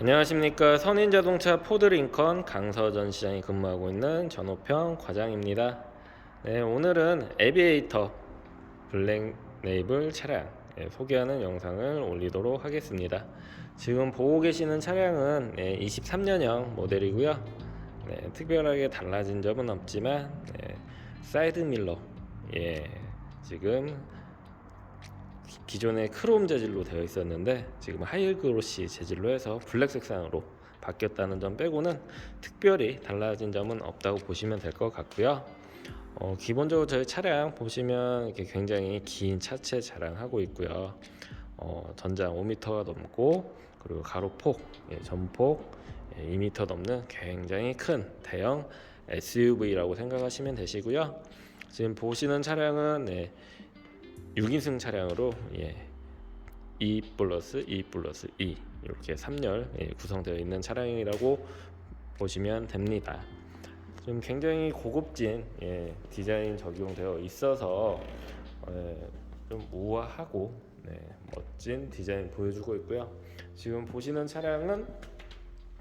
안녕하십니까 선인자동차 포드링컨 강서전 시장에 근무하고 있는 전호평 과장입니다. 네, 오늘은 에비에이터 블랙 네이블 차량 예, 소개하는 영상을 올리도록 하겠습니다. 지금 보고 계시는 차량은 예, 23년형 모델이고요. 네, 특별하게 달라진 점은 없지만 예, 사이드 밀러 예, 지금 기존에 크롬 재질로 되어 있었는데 지금 하이그로시 재질로 해서 블랙 색상으로 바뀌었다는 점 빼고는 특별히 달라진 점은 없다고 보시면 될 것 같고요. 어, 기본적으로 저희 차량 보시면 이렇게 굉장히 긴 차체 자랑하고 있고요. 어, 전장 5m가 넘고 그리고 가로폭, 예, 전폭 예, 2m 넘는 굉장히 큰 대형 SUV라고 생각하시면 되시고요. 지금 보시는 차량은 네, 6인승 차량으로 예, 2 플러스 2 플러스 2 이렇게 3열 예, 구성되어 있는 차량이라고 보시면 됩니다. 좀 굉장히 고급진 예, 디자인 적용되어 있어서 예, 좀 우아하고 네, 멋진 디자인 보여주고 있고요. 지금 보시는 차량은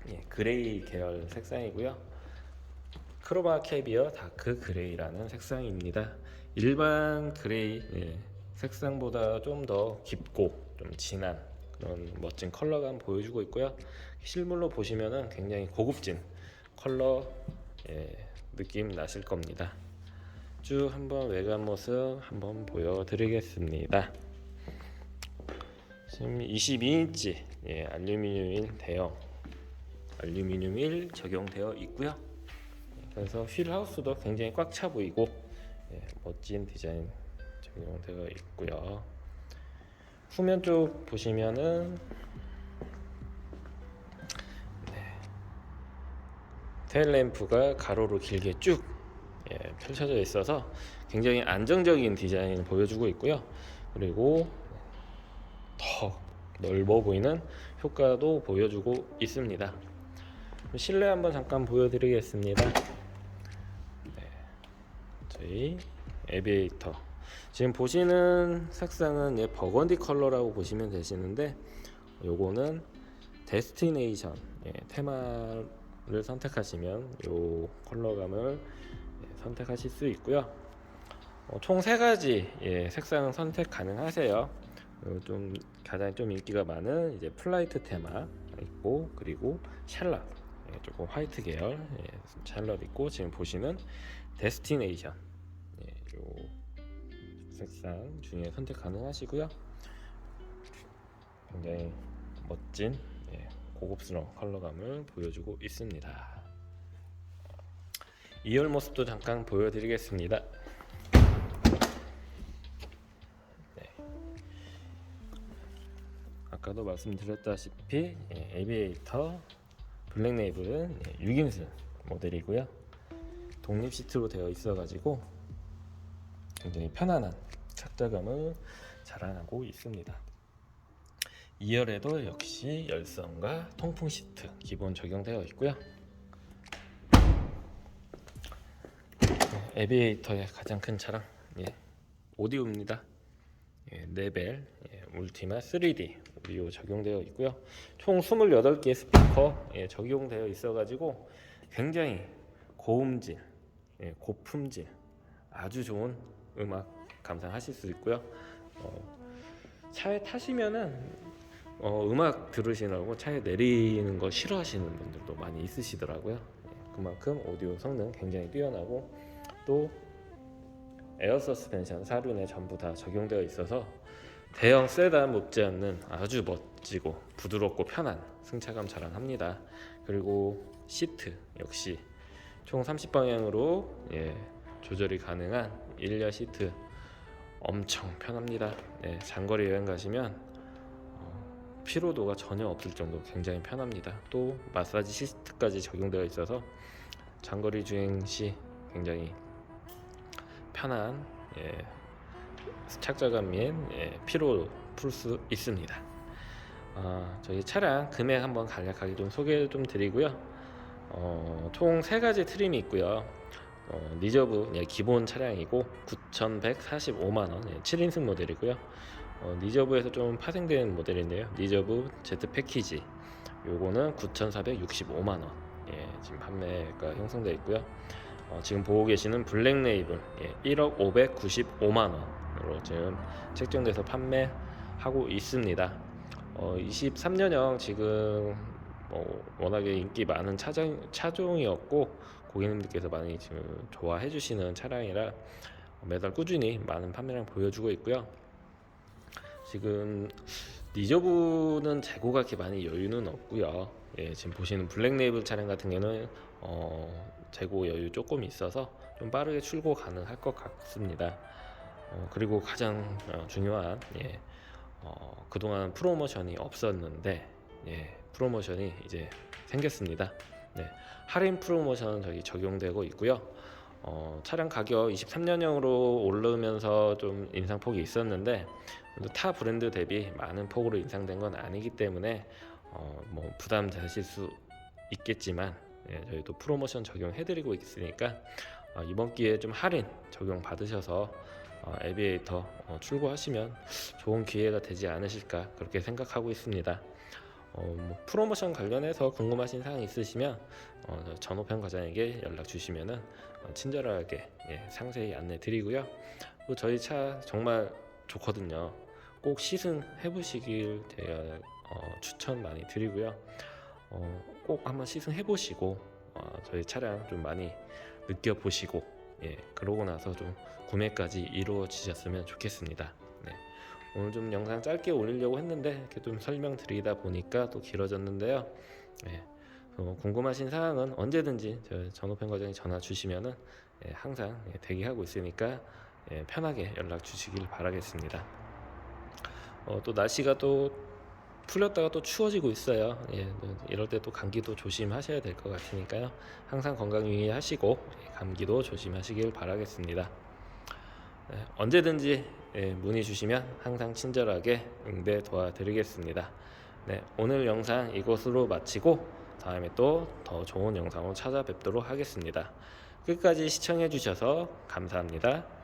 예, 그레이 계열 색상이고요. 크로마 캐비어 다크 그레이라는 색상입니다. 일반 그레이 예, 색상보다 좀 더 깊고 좀 진한 그런 멋진 컬러감 보여주고 있고요. 실물로 보시면은 굉장히 고급진 컬러 예, 느낌 나실 겁니다. 쭉 한번 외관 모습 한번 보여드리겠습니다. 지금 22인치 예, 알루미늄 대형 알루미늄 1 적용되어 있고요. 그래서 휠 하우스도 굉장히 꽉 차 보이고 예, 멋진 디자인 적용되어 있고요. 후면 쪽 보시면은 네. 테일 램프가 가로로 길게 쭉 예, 펼쳐져 있어서 굉장히 안정적인 디자인 보여주고 있고요. 그리고 더 넓어 보이는 효과도 보여주고 있습니다. 실내 한번 잠깐 보여드리겠습니다. 네, 저희 에비에이터 지금 보시는 색상은 예, 버건디 컬러라고 보시면 되시는데 요거는 데스티네이션 예, 테마를 선택하시면 요 컬러감을 예, 선택하실 수 있고요. 어, 총세 가지 예, 색상 선택 가능하세요. 어, 좀 가장 좀 인기가 많은 이제 플라이트 테마 있고 그리고 샬럿 예, 조금 화이트 계열 예, 샬럿 있고 지금 보시는 데스티네이션 색상 중에 선택 가능하시고요. 굉장히 멋진 예, 고급스러운 컬러감을 보여주고 있습니다. 2열 모습도 잠깐 보여드리겠습니다. 네. 아까도 말씀드렸다시피 예, 에비에이터 블랙 네이블은 예, 6인승 모델이고요. 독립 시트로 되어 있어가지고 굉장히 편안한 착자감을 자랑하고 있습니다. 2열에도 역시 열선과 통풍 시트 기본 적용되어 있고요. 네, 에비에이터의 가장 큰 차량 예, 오디오입니다. 예, 레벨 예, 울티마 3D 오디오 적용되어 있고요. 총 28개의 스피커 예, 적용되어 있어가지고 굉장히 고음질, 예, 고품질 아주 좋은 음악 감상하실 수 있고요. 어, 차에 타시면은 어, 음악 들으시라고 차에 내리는 거 싫어하시는 분들도 많이 있으시더라고요. 예, 그만큼 오디오 성능 굉장히 뛰어나고 또 에어 서스펜션 사륜에 전부 다 적용되어 있어서 대형 세단 못지않는 아주 멋지고 부드럽고 편한 승차감 자랑합니다. 그리고 시트 역시 총 30방향으로 예, 조절이 가능한 1열 시트 엄청 편합니다. 예, 장거리 여행 가시면 어, 피로도가 전혀 없을 정도로 굉장히 편합니다. 또 마사지 시스트까지 적용되어 있어서 장거리 주행 시 굉장히 편한 예, 착자감 및 예, 피로 풀 수 있습니다. 아, 저희 차량 금액 한번 간략하게 좀 소개 좀 드리고요. 어, 총 세 가지 트림이 있고요. 어, 리저브 예, 기본 차량이고 9,145만 원, 예, 7인승 모델이고요. 어, 리저브에서 좀 파생된 모델인데요. 리저브 Z 패키지 요거는 9,465만 원. 예, 지금 판매가 형성되어 있고요. 어, 지금 보고 계시는 블랙 레이블 예, 1억 595만 원으로 지금 책정돼서 판매하고 있습니다. 어, 23년형 지금 뭐 워낙에 인기 많은 차종, 차종이었고 고객님들께서 많이 지금 좋아해 주시는 차량이라 매달 꾸준히 많은 판매량 보여주고 있고요. 지금 리저브는 재고가 그렇게 많이 여유는 없고요. 예, 지금 보시는 블랙 레이블 차량 같은 경우는 어, 재고 여유 조금 있어서 좀 빠르게 출고 가능할 것 같습니다. 어, 그리고 가장 어, 중요한 예, 어, 그동안 프로모션이 없었는데 예, 프로모션이 이제 생겼습니다. 네, 할인 프로모션 저기 적용되고 있고요. 어, 차량 가격 23년형으로 오르면서 좀 인상폭이 있었는데 타 브랜드 대비 많은 폭으로 인상된 건 아니기 때문에 어, 뭐 부담 되실 수 있겠지만 예, 저희도 프로모션 적용해드리고 있으니까 어, 이번 기회에 좀 할인 적용 받으셔서 어, 에비에이터 어, 출고하시면 좋은 기회가 되지 않으실까 그렇게 생각하고 있습니다. 어, 뭐 프로모션 관련해서 궁금하신 사항 있으시면 어, 저 전호편 과장에게 연락 주시면은 어, 친절하게 예, 상세히 안내 드리고요. 또 저희 차 정말 좋거든요. 꼭 시승 해 보시길 제가 어, 추천 많이 드리고요. 어, 꼭 한번 시승 해 보시고 어, 저희 차량 좀 많이 느껴보시고 예, 그러고 나서 좀 구매까지 이루어지셨으면 좋겠습니다. 네. 오늘 좀 영상 짧게 올리려고 했는데 이렇게 좀 설명드리다 보니까 또 길어졌는데요. 예, 어, 궁금하신 사항은 언제든지 저 전호편 과장이 전화 주시면은 예, 항상 예, 대기하고 있으니까 예, 편하게 연락 주시길 바라겠습니다. 어, 또 날씨가 또 풀렸다가 또 추워지고 있어요. 예, 또 이럴 때 또 감기도 조심하셔야 될 것 같으니까요. 항상 건강 유의하시고 예, 감기도 조심하시길 바라겠습니다. 네, 언제든지 예, 문의 주시면 항상 친절하게 응대 도와드리겠습니다. 네, 오늘 영상 이것으로 마치고 다음에 또 더 좋은 영상으로 찾아뵙도록 하겠습니다. 끝까지 시청해 주셔서 감사합니다.